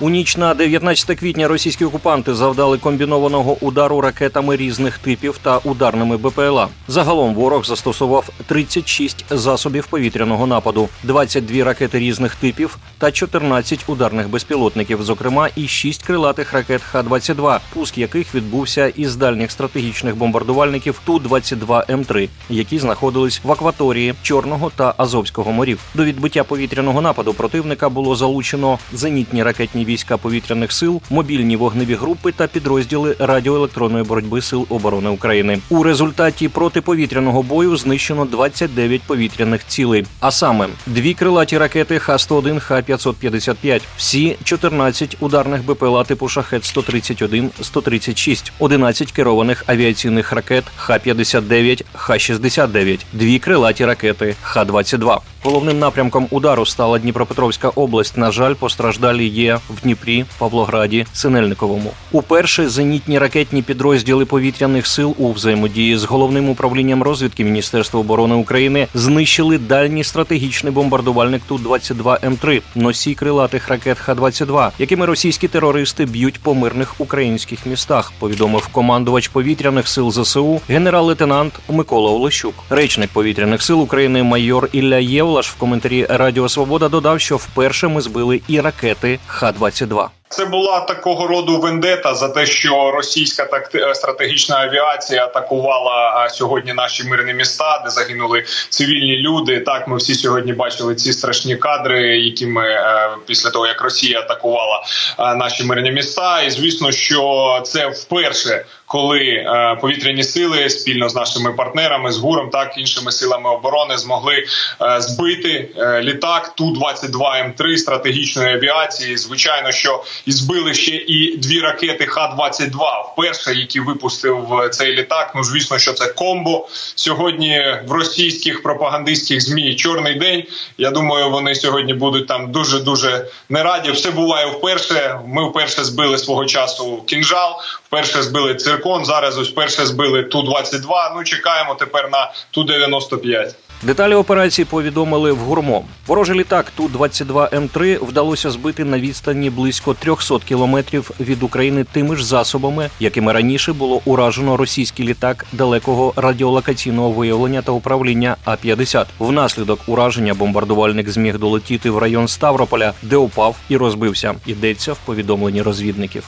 У ніч на 19 квітня російські окупанти завдали комбінованого удару ракетами різних типів та ударними БПЛА. Загалом ворог застосував 36 засобів повітряного нападу, 22 ракети різних типів та 14 ударних безпілотників, зокрема і 6 крилатих ракет Х-22, пуск яких відбувся із дальніх стратегічних бомбардувальників Ту-22 М3, які знаходились в акваторії Чорного та Азовського морів. До відбиття повітряного нападу противника було залучено зенітні ракетні війська повітряних сил, мобільні вогневі групи та підрозділи радіоелектронної боротьби сил оборони України. У результаті протиповітряного бою знищено 29 повітряних цілей, а саме дві крилаті ракети Х-101, Х-555, всі 14 ударних БПЛА типу Шахет 131, 136, 11 керованих авіаційних ракет Х-59, Х-69, дві крилаті ракети Х-22. Головним напрямком удару стала Дніпропетровська область. На жаль, постраждалі є в Дніпрі, Павлограді, Синельниковому. Уперше зенітні ракетні підрозділи повітряних сил у взаємодії з головним управлінням розвідки Міністерства оборони України знищили дальній стратегічний бомбардувальник Ту-22 М3, носій крилатих ракет Х-22, якими російські терористи б'ють по мирних українських містах. Повідомив командувач повітряних сил ЗСУ генерал-лейтенант Микола Олещук. Речник повітряних сил України майор Ілля Євлаш в коментарі Радіо Свобода додав, що вперше ми збили і ракети Х-22. Це була такого роду вендета за те, що російська такти- стратегічна авіація атакувала сьогодні наші мирні міста, де загинули цивільні люди. Так, ми всі сьогодні бачили ці страшні кадри, які ми е, після того як Росія атакувала е, наші мирні міста. І звісно, що це вперше, коли е, повітряні сили спільно з нашими партнерами, з ГУРом, так іншими силами оборони змогли е, збити е, літак Ту 22 М3 стратегічної авіації. Звичайно, що і збили ще і дві ракети Х-22, вперше, які випустив цей літак. Ну звісно, що це комбо сьогодні в російських пропагандистських змі чорний день. Я думаю, вони сьогодні будуть там дуже дуже не раді. Все буває вперше. Ми вперше збили свого часу кінжал, вперше збили циркон. Зараз ось вперше збили ту 22 Ну чекаємо тепер на ту 95 Деталі операції повідомили в гурмо. Ворожий літак Ту-22 М3 вдалося збити на відстані близько 300 кілометрів від України тими ж засобами, якими раніше було уражено російський літак далекого радіолокаційного виявлення та управління А-50. Внаслідок ураження бомбардувальник зміг долетіти в район Ставрополя, де упав і розбився. Йдеться в повідомленні розвідників.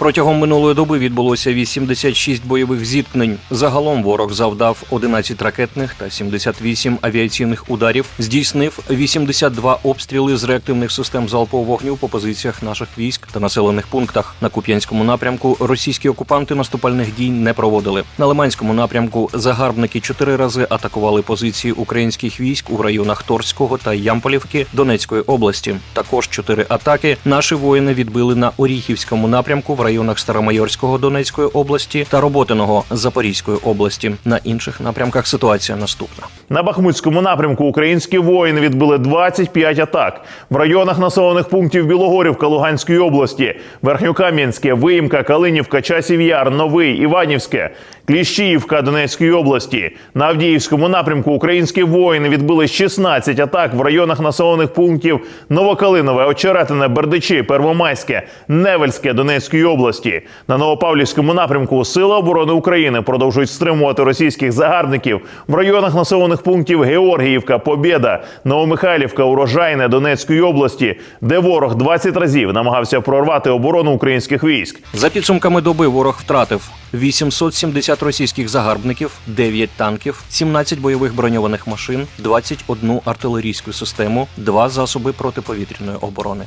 Протягом минулої доби відбулося 86 бойових зіткнень. Загалом ворог завдав 11 ракетних та 78 авіаційних ударів, здійснив 82 обстріли з реактивних систем залпового вогню по позиціях наших військ та населених пунктах. На Куп'янському напрямку російські окупанти наступальних дій не проводили. На Лиманському напрямку загарбники чотири рази атакували позиції українських військ у районах Торського та Ямполівки Донецької області. Також чотири атаки наші воїни відбили на Оріхівському напрямку в районах Старомайорського Донецької області та Роботиного Запорізької області. На інших напрямках ситуація наступна. На Бахмутському напрямку українські воїни відбили 25 атак в районах населених пунктів Білогорівка Луганської області, Верхньокам'янське, Виїмка, Калинівка, Часів Яр, Новий, Іванівське, Кліщіївка Донецької області. На Авдіївському напрямку українські воїни відбили 16 атак в районах населених пунктів Новокалинове, Очеретине, Бердичі, Первомайське, Невельське Донецької області. На Новопавлівському напрямку Сили оборони України продовжують стримувати російських загарбників в районах населених пунктів Георгіївка, Побєда, Новомихайлівка, Урожайне Донецької області, де ворог 20 разів намагався прорвати оборону українських військ. За підсумками доби ворог втратив 870 російських загарбників, 9 танків, 17 бойових броньованих машин, 21 артилерійську систему, 2 засоби протиповітряної оборони.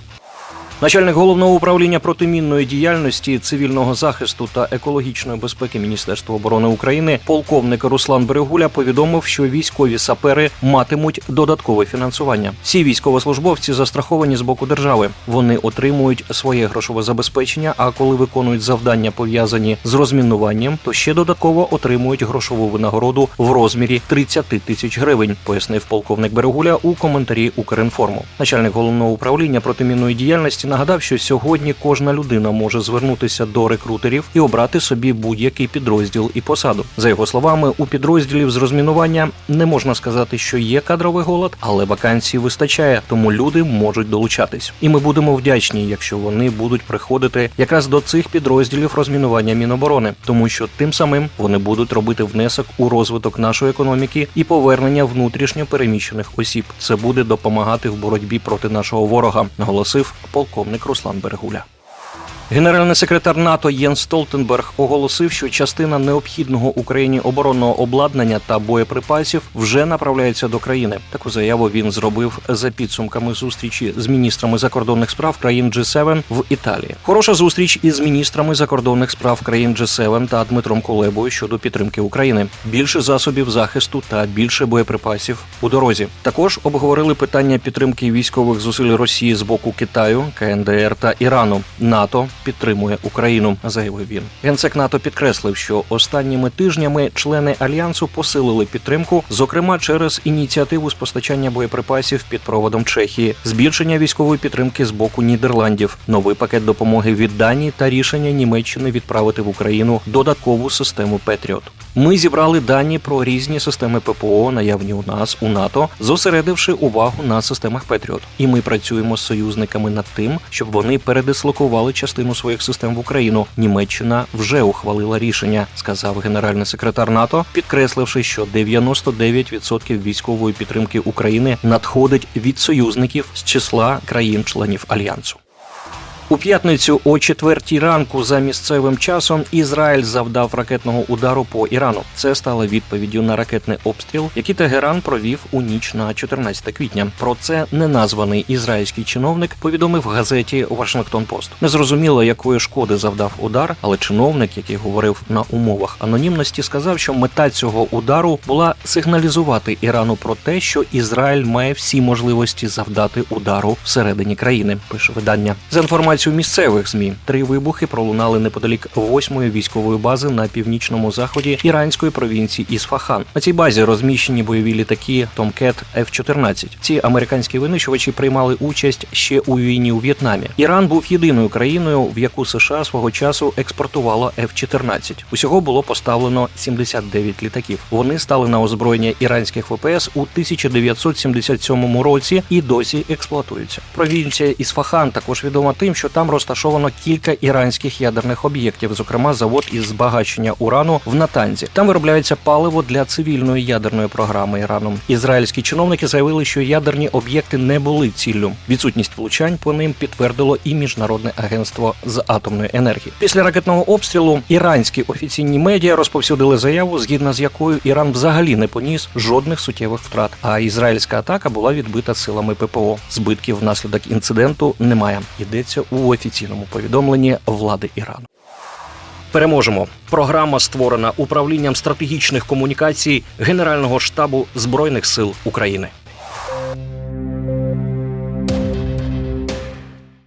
Начальник головного управління протимінної діяльності, цивільного захисту та екологічної безпеки Міністерства оборони України, полковник Руслан Берегуля повідомив, що військові сапери матимуть додаткове фінансування. Всі військовослужбовці застраховані з боку держави. Вони отримують своє грошове забезпечення. А коли виконують завдання пов'язані з розмінуванням, то ще додатково отримують грошову винагороду в розмірі 30 тисяч гривень, пояснив полковник Берегуля у коментарі Укрінформу. Начальник головного управління протимінної діяльності нагадав, що сьогодні кожна людина може звернутися до рекрутерів і обрати собі будь-який підрозділ і посаду. За його словами, у підрозділів з розмінування не можна сказати, що є кадровий голод, але вакансій вистачає, тому люди можуть долучатись. І ми будемо вдячні, якщо вони будуть приходити якраз до цих підрозділів розмінування Міноборони, тому що тим самим вони будуть робити внесок у розвиток нашої економіки і повернення внутрішньо переміщених осіб. Це буде допомагати в боротьбі проти нашого ворога, наголосив полковник Руслан Берегуля. Генеральний секретар НАТО Єн Столтенберг оголосив, що частина необхідного Україні оборонного обладнання та боєприпасів вже направляється до країни. Таку заяву він зробив за підсумками зустрічі з міністрами закордонних справ країн G7 в Італії. Хороша зустріч із міністрами закордонних справ країн G7 та Дмитром Кулебою щодо підтримки України. Більше засобів захисту та більше боєприпасів у дорозі. Також обговорили питання підтримки військових зусиль Росії з боку Китаю, КНДР та Ірану. НАТО підтримує Україну, заявив він. Генсек НАТО підкреслив, що останніми тижнями члени альянсу посилили підтримку, зокрема через ініціативу з постачання боєприпасів під проводом Чехії, збільшення військової підтримки з боку Нідерландів, новий пакет допомоги від Данії та рішення Німеччини відправити в Україну додаткову систему Петріот. Ми зібрали дані про різні системи ППО, наявні у нас у НАТО, зосередивши увагу на системах Петріот. І ми працюємо з союзниками над тим, щоб вони передислокували частину своїх систем в Україну. Німеччина вже ухвалила рішення, сказав генеральний секретар НАТО, підкресливши, що 99% військової підтримки України надходить від союзників з числа країн-членів альянсу. У п'ятницю о четвертій ранку за місцевим часом Ізраїль завдав ракетного удару по Ірану. Це стало відповіддю на ракетний обстріл, який Тегеран провів у ніч на 14 квітня. Про це неназваний ізраїльський чиновник повідомив газеті Вашингтон Пост. Незрозуміло, якої шкоди завдав удар, але чиновник, який говорив на умовах анонімності, сказав, що мета цього удару була сигналізувати Ірану про те, що Ізраїль має всі можливості завдати удару всередині країни. Пише видання за інформацією місцевих змі. Три вибухи пролунали неподалік восьмої військової бази на північному заході іранської провінції Ісфахан. На цій базі розміщені бойові літаки Tomcat F-14. Ці американські винищувачі приймали участь ще у війні у В'єтнамі. Іран був єдиною країною, в яку США свого часу експортувала F-14. Усього було поставлено 79 літаків. Вони стали на озброєння іранських ВПС у 1977 році і досі експлуатуються. Провінція Ісфахан також відома тим, що там розташовано кілька іранських ядерних об'єктів, зокрема завод із збагачення урану в Натанзі. Там виробляється паливо для цивільної ядерної програми Іраном. Ізраїльські чиновники заявили, що ядерні об'єкти не були ціллю. Відсутність влучань по ним підтвердило і міжнародне агентство з атомної енергії. Після ракетного обстрілу іранські офіційні медіа розповсюдили заяву, згідно з якою Іран взагалі не поніс жодних суттєвих втрат. А ізраїльська атака була відбита силами ППО. Збитків внаслідок інциденту немає. Йдеться у офіційному повідомленні влади Ірану. Переможемо. Програма створена управлінням стратегічних комунікацій Генерального штабу збройних сил України.